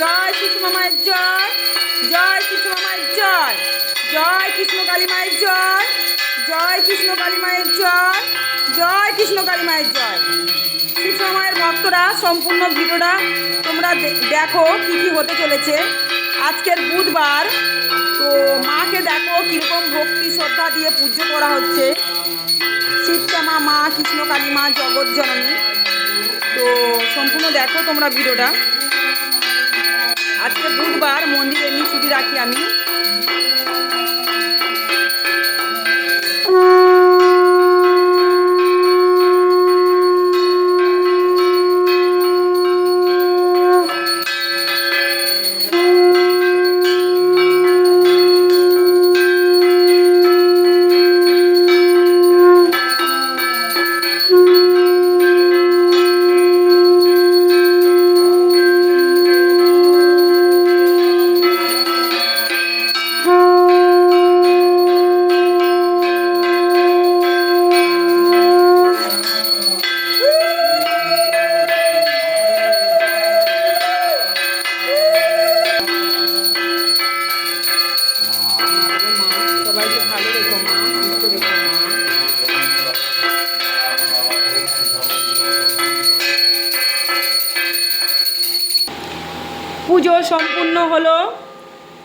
জয় কৃষ্ণ মায়ের জয় জয় কৃষ্ণ মায়ের জয় জয় কৃষ্ণ কালী মায়ের জয় জয় কৃষ্ণ কালী মায়ের জয় জয় কৃষ্ণ কালী মায়ের জয়। কৃষ্ণ মায়ের ভক্তরা, সম্পূর্ণ ভিডিওটা তোমরা দেখো কী কী হতে চলেছে। আজকের বুধবার, তো মাকে দেখো কীরকম ভক্তি শ্রদ্ধা দিয়ে পুজো করা হচ্ছে। শিবশ্যামা মা, কৃষ্ণ কালী মা, জগৎ জননী। তো সম্পূর্ণ দেখো তোমরা ভিডিওটা। আজকে বুধবার মন্দিরে এমনি ছুটি রাখি আমি।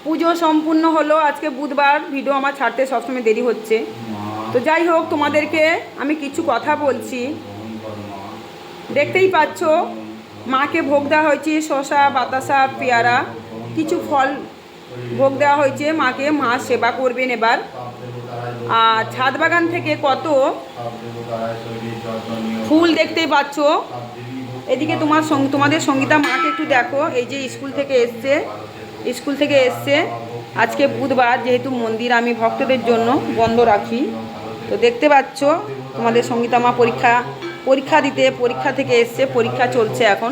পুজো সম্পূর্ণ হলো আজকে বুধবার, ভিডিও আমার ছাড়তে সবসময় দেরি হচ্ছে। তো যাই হোক, তোমাদেরকে আমি কিছু কথা বলছি। দেখতেই পাচ্ছ, মাকে ভোগ দেওয়া হয়েছে শশা, বাতাসা, পেয়ারা, কিছু ফল ভোগ দেওয়া হয়েছে। মাকে মা সেবা করবেন এবার। আর ছাদ বাগান থেকে কত ফুল দেখতেই পাচ্ছ। এদিকে তোমার তোমাদের সঙ্গীতা মাকে একটু দেখো, এই যে স্কুল থেকে এসছে। স্কুল থেকে এসছে। আজকে বুধবার যেহেতু মন্দির আমি ভক্তদের জন্য বন্ধ রাখি। তো দেখতে পাচ্ছ তোমাদের সঙ্গীতা মা পরীক্ষা পরীক্ষা দিতে পরীক্ষা থেকে এসছে পরীক্ষা চলছে এখন।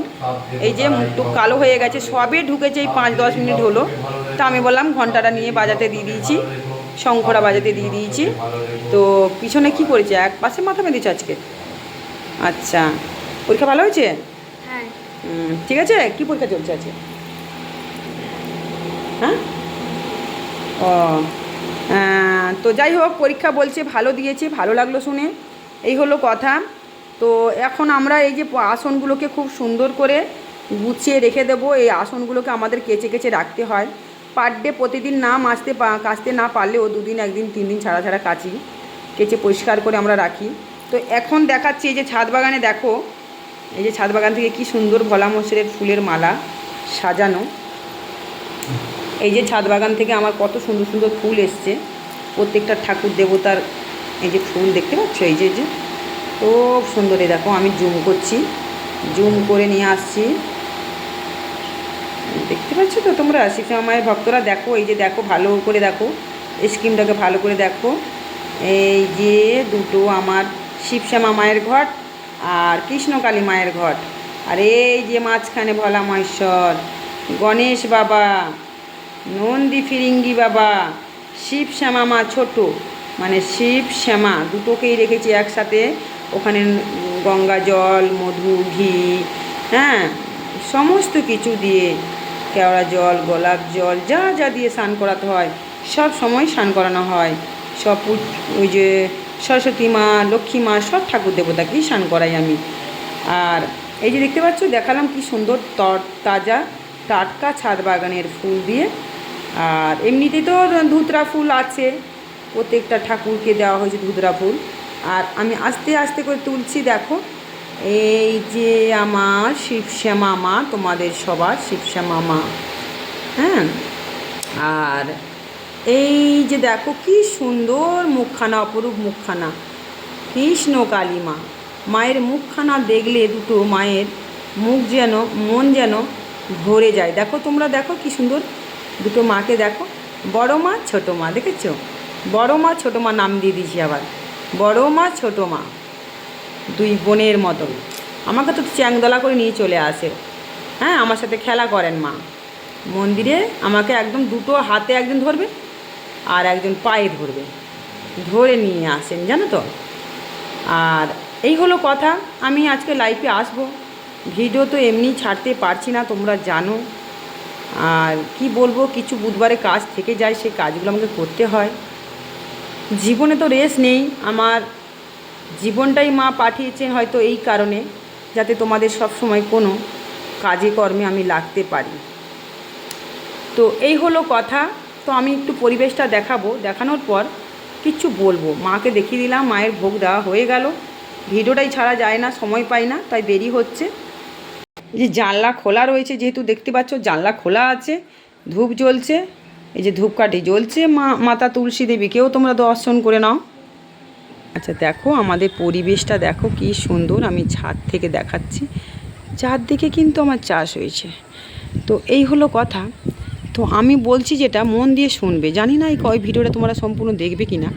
এই যে মুখটু কালো হয়ে গেছে সবে ঢুকেছে এই পাঁচ দশ মিনিট হলো। তা আমি বললাম ঘন্টাটা নিয়ে বাজাতে দিয়ে দিয়েছি শঙ্খরা বাজাতে দিয়ে দিয়েছি। তো পিছনে কি করেছে? এক পাশে মাথা বেঁধেছে আজকে? আচ্ছা পরীক্ষা ভালো হয়েছে? হ্যাঁ। ঠিক আছে? কি পরীক্ষা চলছে আছে হ্যাঁ? ও তো যাই হোক, পরীক্ষা বলছে, ভালো দিয়েছে, ভালো লাগল শুনে। এই হলো কথা। তো এখন আমরা এই যে আসনগুলোকে খুব সুন্দর করে গুছিয়ে রেখে দেবো। এই আসনগুলোকে আমাদের কেচে কেচে রাখতে হয়। পার ডে প্রতিদিন না মাজতে পা- কাচতে না পারলেও দুদিন, একদিন তিন দিন ছাড়া ছাড়া কাচি। কেচে পরিষ্কার করে আমরা রাখি। তো এখন দেখাচ্ছি এই যে ছাদ বাগানে দেখো। এই যে ছাদ বাগান থেকে কি সুন্দর ভোলা মসুরের ফুলের মালা সাজানো। এই যে ছাদ বাগান থেকে আমার কত সুন্দর সুন্দর ফুল এসছে। প্রত্যেকটা ঠাকুর দেবতার এই যে ফুল দেখতে পাচ্ছ? এই যে যে। খুব সুন্দর এই দেখো, আমি জুম করছি। জুম করে নিয়ে আসছি। দেখতে পাচ্ছ তো তোমরা? শিক্ষা মায়ের ভক্তরা দেখো, এই যে দেখো, ভালো করে দেখো। স্কিমটাকে ভালো করে দেখো। এই যে দুটো আমার শিবশ্যামা মায়ের ঘট আর কৃষ্ণকালী মায়ের ঘট। আর এই যে মাঝখানে ভোলা মহেশ্বর, গণেশ বাবা। নন্দী ফিরিঙ্গি বাবা, শিব শ্যামা মা ছোট মানে শিব, শ্যামা দুটোকেই রেখেছি একসাথে। ওখানে গঙ্গা জল, মধু, ঘি হ্যাঁ সমস্ত কিছু দিয়ে কেওড়া জল, গোলাপ জল, যা যা দিয়ে স্নান করাতে হয়, সব সময় স্নান করানো হয়। সব ওই যে সরস্বতী মা, লক্ষ্মী মা, সব ঠাকুর দেবতাকেই স্নান করাই আমি। আর এই যে দেখতে পাচ্ছ, দেখালাম কি সুন্দর তর, তাজা টাটকা ছাদ বাগানের ফুল দিয়ে আর এমনিতেই তো ধুতরা ফুল আছে, প্রত্যেকটা ঠাকুরকে দেওয়া হয়েছে ধুতরা ফুল। আর আমি আস্তে আস্তে করে তুলছি, দেখো। এই যে আমার শিবশ্যামা মা, তোমাদের সবার শিবশ্যামা মা। হ্যাঁ? আর এই যে দেখো, কি সুন্দর মুখখানা, অপরূপ মুখখানা। কৃষ্ণ কালী মা। মায়ের মুখখানা দেখলে দুটো মায়ের মুখ যেন, মন যেন ভরে যায়। দেখো তোমরা, দেখো কি সুন্দর দুটো মাকে দেখো। বড় মা, ছোটো মা, দেখেছ? বড় মা, ছোটো মা নাম দিয়ে দিয়েছি আবার। বড় মা, ছোটো মা, দুই বোনের মতন। আমাকে তো চ্যাংদলা করে নিয়ে চলে আসে। হ্যাঁ আমার সাথে খেলা করেন মা। মন্দিরে আমাকে একদম দুটো হাতে একজন ধরবে আর একজন পায়ে ধরবে। ধরে নিয়ে আসেন, জানো তো? আর এই হলো কথা। আমি আজকে লাইভে আসব। ভিডিও তো এমনি ছাড়তে পারছি না, তোমরা জানো। আর কি বলব, কিছু বুধবারে কাজ থেকে যায়, সেই কাজগুলো আমাকে করতে হয়। জীবনে তো রেস নেই, আমার জীবনটাই মা পাঠিয়েছেন হয়তো এই কারণে, যাতে তোমাদের সব সময় কোনো কাজে কর্মে আমি লাগতে পারি। তো এই হলো কথা। তো আমি একটু পরিবেশটা দেখাবো। দেখানোর পর কিচ্ছু বলব। মাকে দেখিয়ে দিলাম, মায়ের ভোগ দেওয়া হয়ে গেল। ভিডিওটাই ছাড়া যায় না, সময় পাই না, তাই দেরি হচ্ছে। এই যে জানলা খোলা রয়েছে, যেহেতু দেখতে পাচ্ছ জানলা খোলা আছে, ধূপ জ্বলছে, এই যে ধূপকাঠি জ্বলছে, মা, মাতা তুলসী দেবীকেও তোমরা দর্শন করে নাও। আচ্ছা দেখো আমাদের পরিবেশটা, দেখো কি সুন্দর, আমি ছাদ থেকে দেখাচ্ছি। চারদিকে কিন্তু আমার চাষ হয়েছে। তো এই হলো কথা। তো আমি বলছি যেটা, মন দিয়ে শুনবে। জানি না এই কয় ভিডিওটা তোমরা সম্পূর্ণ দেখবে কি না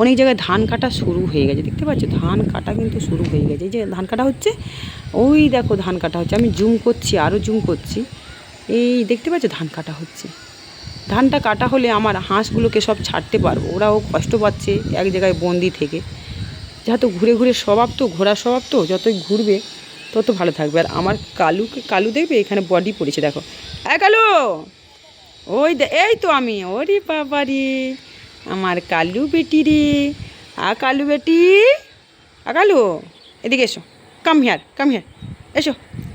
অনেক জায়গায় ধান কাটা শুরু হয়ে গেছে। দেখতে পাচ্ছ? ধান কাটা কিন্তু শুরু হয়ে গেছে। যে ধান কাটা হচ্ছে, ওই দেখো ধান কাটা হচ্ছে। আমি জুম করছি আরও জুম করছি। এই দেখতে পাচ্ছ? ধান কাটা হচ্ছে। ধানটা কাটা হলে আমার হাঁসগুলোকে সব ছাড়তে পারব। ওরাও কষ্ট পাচ্ছে এক জায়গায় বন্দি থেকে। যেহেতু ঘুরে ঘুরে স্বভাব তো ঘোরার স্বভাব তো, যতই ঘুরবে তত ভালো থাকবে। আর আমার কালুকে, কালু দেখবে? এখানে বডি পড়েছে, দেখো। এ কালু! ওই এই তো আমি। ওরে বাবা রে। আমার কালু বেটি রে। আ কালু বেটি। আ কালু, এদিকে এসো। কাম হিয়ার কাম হিয়ার এসো।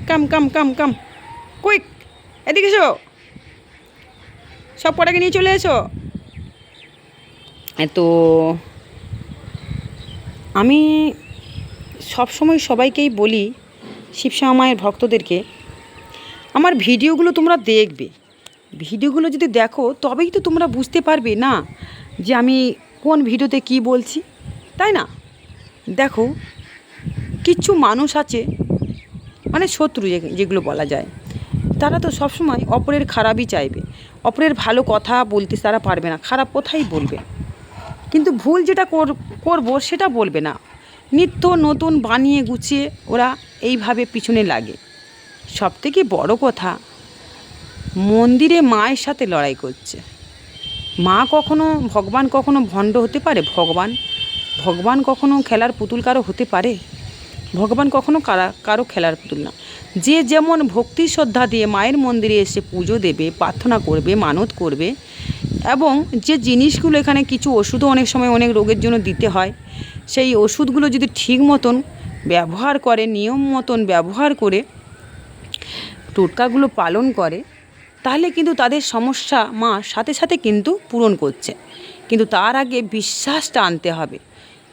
কাম কাম কাম কাম কুইক এদিকে এসো। সব কটাকে নিয়ে চলে এসো। তো আমি সবসময় সবাইকেই বলি শিবশ্যামা মায়ের ভক্তদেরকে, আমার ভিডিওগুলো তোমরা দেখবে। ভিডিওগুলো যদি দেখো, তবেই তো তোমরা বুঝতে পারবে না যে আমি কোন ভিডিওতে কি বলছি, তাই না? দেখো, কিছু মানুষ আছে মানে শত্রু যেগুলো বলা যায়, তারা তো সবসময় অপরের খারাপই চাইবে। অপরের ভালো কথা বলতে তারা পারবে না, খারাপ কথাই বলবে। কিন্তু ভুল যেটা কর- করব সেটা বলবে না। নিত্য নতুন বানিয়ে গুছিয়ে ওরা এইভাবে পিছনে লাগে। সবথেকে বড় কথা মন্দিরে মায়ের সাথে লড়াই করছে। মা কখনো ভগবান কখনো ভণ্ড হতে পারে? ভগবান ভগবান কখনো খেলার পুতুল কারও হতে পারে? ভগবান কখনো কারা, কারও খেলার পুতুল না। যে যেমন ভক্তি শ্রদ্ধা দিয়ে মায়ের মন্দিরে এসে পুজো দেবে, প্রার্থনা করবে, মানত করবে, এবং যে জিনিসগুলো এখানে কিছু ওষুধও অনেক সময় অনেক রোগের জন্য দিতে হয়, সেই ওষুধগুলো যদি ঠিক মতন ব্যবহার করে, নিয়ম মতন ব্যবহার করে, টোটকাগুলো পালন করে তাহলে কিন্তু তাদের সমস্যা মা সাথে সাথে কিন্তু পূরণ করছে। কিন্তু তার আগে বিশ্বাসটা আনতে হবে।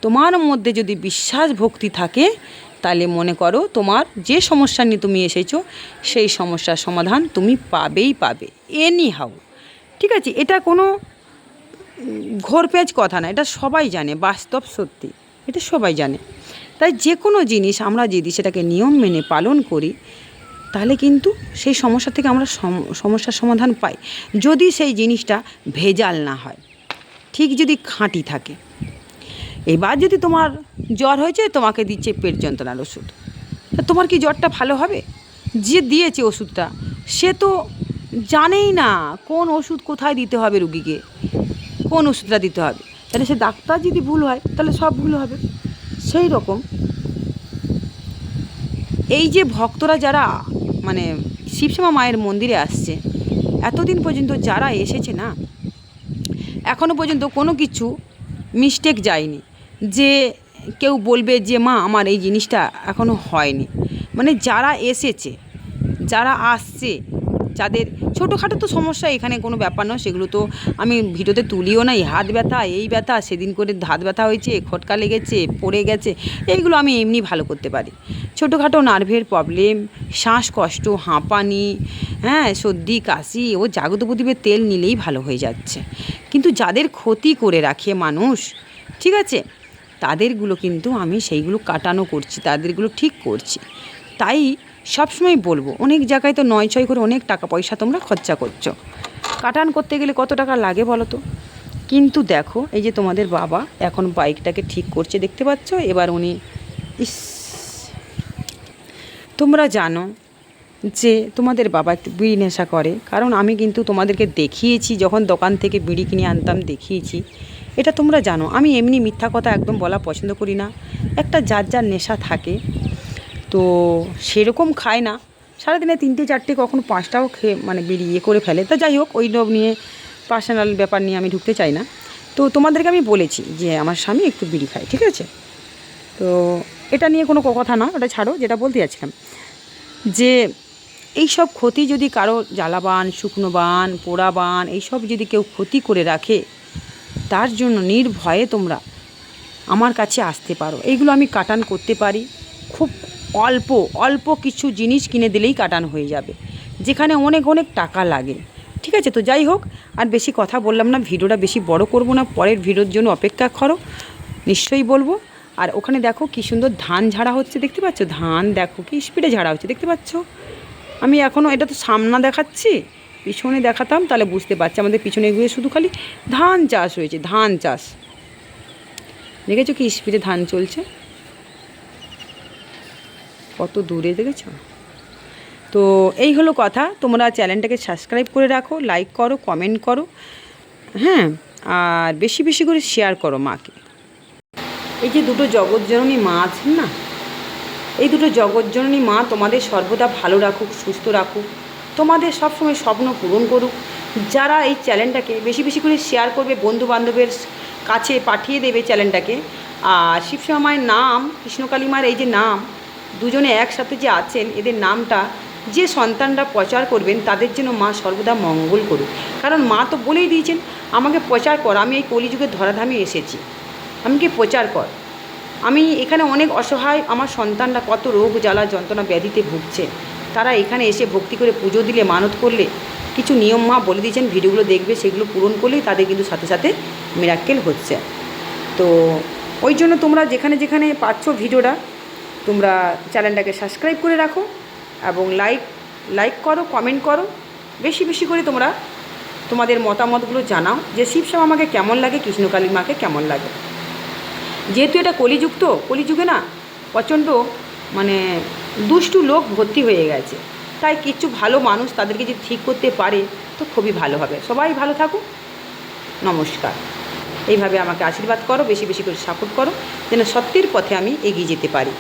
তোমার মধ্যে যদি বিশ্বাস ভক্তি থাকে, তাহলে মনে করো তোমার যে সমস্যা নিয়ে তুমি এসেছ, সেই সমস্যার সমাধান তুমি পাবেই পাবে। এনি হাউ ঠিক আছে? এটা কোনো ঘোরপেঁচ কথা না, এটা সবাই জানে, বাস্তব সত্যি, এটা সবাই জানে। তাই যে কোনো জিনিস আমরা যদি সেটাকে নিয়ম মেনে পালন করি তাহলে কিন্তু সেই সমস্যা থেকে আমরা সম- সমস্যার সমাধান পাই, যদি সেই জিনিসটা ভেজাল না হয়। ঠিক যদি খাঁটি থাকে। এবার যদি তোমার জ্বর হয়েছে, তোমাকে দিচ্ছে পেট যন্ত্রণার ওষুধ। তা তোমার কি জ্বরটা ভালো হবে? যে দিয়েছে ওষুধটা, সে তো জানেই না কোন ওষুধ কোথায় দিতে হবে রুগীকে, কোন ওষুধটা দিতে হবে। তাহলে সে ডাক্তার যদি ভুল হয়, তাহলে সব ভুল হবে। সেই রকম। এই যে ভক্তরা যারা মানে শিবশ্যামা মায়ের মন্দিরে আসছে। এতদিন পর্যন্ত যারা এসেছে না এখনও পর্যন্ত কোনো কিছু মিস্টেক যায়নি। যে কেউ বলবে যে, মা, আমার এই জিনিসটা এখনও হয়নি। মানে যারা এসেছে, যারা আসছে যাদের ছোটোখাটো তো সমস্যা, এখানে কোনো ব্যাপার নয়। সেগুলো তো আমি ভিডিওতে তুলিও নাই হাত ব্যথা, এই ব্যথা, সেদিন করে হাত ব্যথা হয়েছে, খটকা লেগেছে, পড়ে গেছে, এইগুলো আমি এমনি ভালো করতে পারি। ছোটোখাটো নার্ভের প্রবলেম, শ্বাসকষ্ট, হাঁপানি হ্যাঁ সর্দি, কাশি, ও জাগত প্রদীপের তেল নিলেই ভালো হয়ে যাচ্ছে। কিন্তু যাদের ক্ষতি করে রাখে মানুষ, ঠিক আছে, তাদেরগুলো কিন্তু আমি সেইগুলো কাটানো করছি, তাদেরগুলো ঠিক করছি। তাই সবসময় বলব, অনেক জায়গায় তো নয় ছয় করে অনেক টাকা পয়সা তোমরা খরচা করছ। কাটান করতে গেলে কত টাকা লাগে বলো তো? কিন্তু দেখো, এই যে তোমাদের বাবা এখন বাইকটাকে ঠিক করছে, দেখতে পাচ্ছ? এবার উনি, ইস, তোমরা জানো যে তোমাদের বাবা একটু বিড়ি নেশা করে, কারণ আমি কিন্তু তোমাদেরকে দেখিয়েছি, যখন দোকান থেকে বিড়ি কিনে আনতাম দেখিয়েছি। এটা তোমরা জানো, আমি এমনি মিথ্যা কথা একদম বলা পছন্দ করি না। একটা যার যার নেশা থাকে তো সেরকম খায় না। সারাদিনে তিনটে, চারটে, কখনো পাঁচটাও খেয়ে মানে বেরিয়ে করে ফেলে। তা যাই হোক, ওই লোভ নিয়ে পার্সোনাল ব্যাপার নিয়ে আমি ঢুকতে চাই না। তো তোমাদেরকে আমি বলেছি যে আমার স্বামী একটু বিড়ি খায়, ঠিক আছে? তো এটা নিয়ে কোনো কথা না, ওটা ছাড়ো, যেটা বলতে যাচ্ছিলাম। যে এই সব ক্ষতি যদি কারও জ্বালাবান শুকনো বান পোড়া বান এইসব যদি কেউ ক্ষতি করে রাখে, তার জন্য নির্ভয়ে তোমরা আমার কাছে আসতে পারো। এইগুলো আমি কাটান করতে পারি। খুব অল্প অল্প কিছু জিনিস কিনে দিলেই কাটান হয়ে যাবে। যেখানে অনেক অনেক টাকা লাগে। ঠিক আছে, তো যাই হোক, আর বেশি কথা বললাম না, ভিডিওটা বেশি বড় করব না, পরের ভিডিওর জন্য অপেক্ষা করো, নিশ্চয়ই বলব। আর ওখানে দেখো কি সুন্দর ধান ঝাড়া হচ্ছে, দেখতে পাচ্ছ? ধান দেখো কি স্পিডে ঝাড়া হচ্ছে, দেখতে পাচ্ছ? আমি এখনও এটা তো সামনা দেখাচ্ছি, পিছনে দেখাতাম, তাহলে বুঝতে পারছি। আমাদের পিছনে গিয়ে শুধু খালি ধান চাষ হয়েছে, ধান চাষ। দেখেছ কি স্পিডে ধান চলছে? কত দূরে দেখেছ? তো এই হলো কথা। তোমরা চ্যানেলটাকে সাবস্ক্রাইব করে রাখো লাইক করো কমেন্ট করো হ্যাঁ আর বেশি বেশি করে শেয়ার করো মাকে। এই যে দুটো জগৎজননী মা আছেন না? এই দুটো জগৎজননী মা তোমাদের সর্বদা ভালো রাখুক, সুস্থ রাখুক, তোমাদের সবসময় স্বপ্ন পূরণ করুক। যারা এই চ্যানেলটাকে বেশি বেশি করে শেয়ার করবে বন্ধু বান্ধবের কাছে পাঠিয়ে দেবে চ্যানেলটাকে। আর শিবশ্যামা মায়ের নাম, কৃষ্ণকালী মায়ের এই যে নাম দুজনে একসাথে যে আছেন, এদের নামটা, যে সন্তানরা প্রচার করবেন, তাদের জন্য মা সর্বদা মঙ্গল করুক। কারণ মা তো বলেই দিয়েছেন, আমাকে প্রচার কর, আমি এই কলিযুগের ধরাধামে এসেছি। আমি কি প্রচার কর? আমি এখানে অনেক অসহায়, আমার সন্তানরা কত রোগ, জ্বালা, যন্ত্রণা ব্যাধিতে ভুগছে। তারা এখানে এসে ভক্তি করে পুজো দিলে, মানত করলে, কিছু নিয়ম মা বলে দিয়েছেন, ভিডিওগুলো দেখবে, সেগুলো পূরণ করলেই তাদের কিন্তু সাথে সাথে মিরাক্কেল হচ্ছে। তো ওই জন্য তোমরা যেখানে যেখানে পাচ্ছ ভিডিওটা তোমরা চ্যানেলটাকে সাবস্ক্রাইব করে রাখো এবং লাইক লাইক করো, কমেন্ট করো। বেশি বেশি করে তোমরা তোমাদের মতামতগুলো জানাও যে শিবশ্যাম আমাকে কেমন লাগে কৃষ্ণকালী মাকে কেমন লাগে। যেহেতু এটা কলিযুগ তো কলিযুগে না প্রচণ্ড মানে দুষ্টু লোক ভর্তি হয়ে গেছে। তাই কিছু ভালো মানুষ তাদেরকে যদি ঠিক করতে পারে, তো খুবই ভালো হবে। সবাই ভালো থাকুক। নমস্কার। এইভাবে আমাকে আশীর্বাদ করো, বেশি বেশি করে সাপোর্ট করো, যেন সত্যের পথে আমি এগিয়ে যেতে পারি।